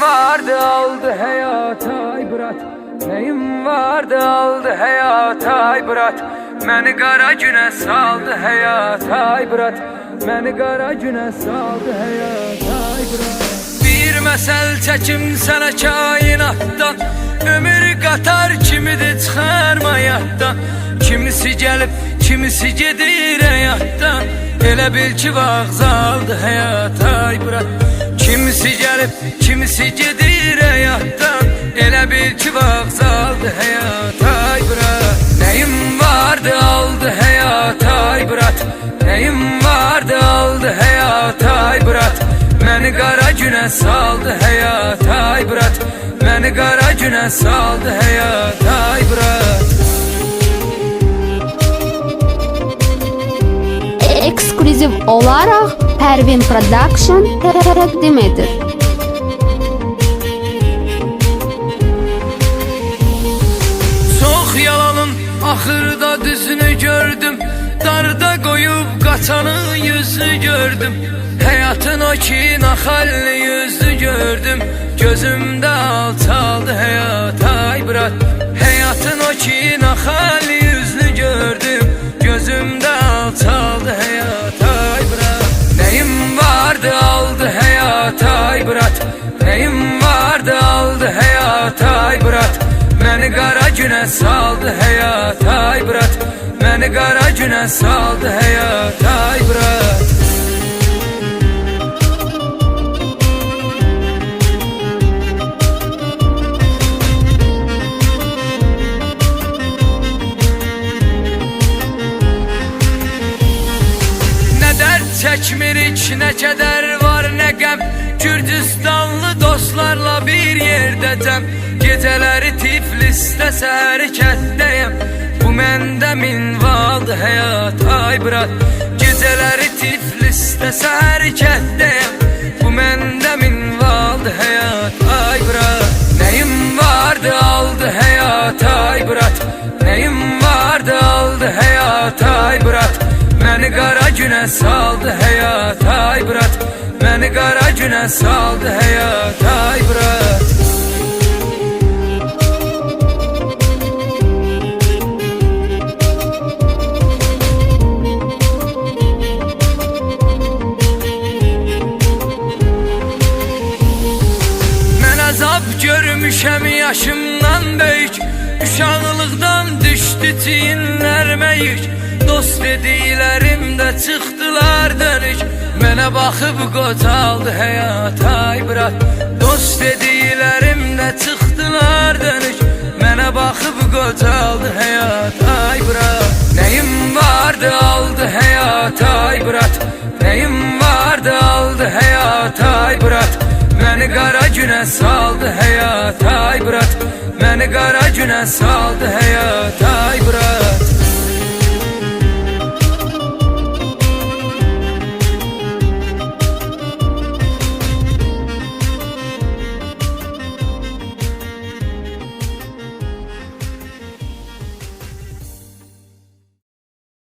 Neyim vardı aldı hayat ay bırak. Neyim vardı aldı hayat ay bırak. Məni qara günə saldı hayat ay bırak. Məni qara günə saldı hayat ay bırak. Bir məsəl çəkim sənə kainatdan Ömür qatar kimidir çıxarma yaddan Kimisi gəlib, kimisi gedir həyatdan Elə bil ki vaxt aldı həyat ay bırak Kimisi gəlib, kimisi gedir həyatdan Elə bil ki vaxt aldı həyat ay bırak. Nəyim vardı aldı həyat ay bırak. Nəyim vardı aldı həyat ay bırak. Məni qara günə saldı həyat ay bırak. Məni qara günə saldı həyat ay bırak. Eksklüziv olaraq Pervin Production təqdim edir. Çox yalanın axırda düzünü gördüm. Darda qoyub qaçanın yüzünü gördüm. Həyatın o ki naxalli yüzü gördüm. Gözümdə alçaldı həyat ay bırak. Həyatın o ki naxalli günə saldı həyat ay bırak. Məni qara günə saldı həyat ay bırak. Nə dərd çəkmirik, nə kədər var, nə qəm Gürcüstanlı dostlarla bir yerdəcəm Gecələri Tiflisdə səhəri kətdəyəm Bu məndə minvaldı həyat, ay bırak Gecələri Tiflisdə səhəri Bu məndə minvaldı həyat, ay bırak Nəyim vardı aldı həyat, ay bırak Nəyim vardı aldı həyat, ay bırak Məni qara günə saldı həyat ay bırak Məni qara günə saldı həyat ay bırak. Mən əzab görmüşəm yaşımdan böyük Uşaqlıqdan düşdü çiyinlərimə yük Dost dediklərim də çıxdılar dönük Mənə baxıb qocaldı həyat ay bırak. Dost dediklərim də çıxdılar dönük Mənə baxıb qocaldı həyat ay bırak. Nəyim vardı aldı həyat ay bırak. Nəyim vardı aldı həyat ay bırak. Məni qara günə saldı həyat ay bırak. Məni qara günə saldı həyat ay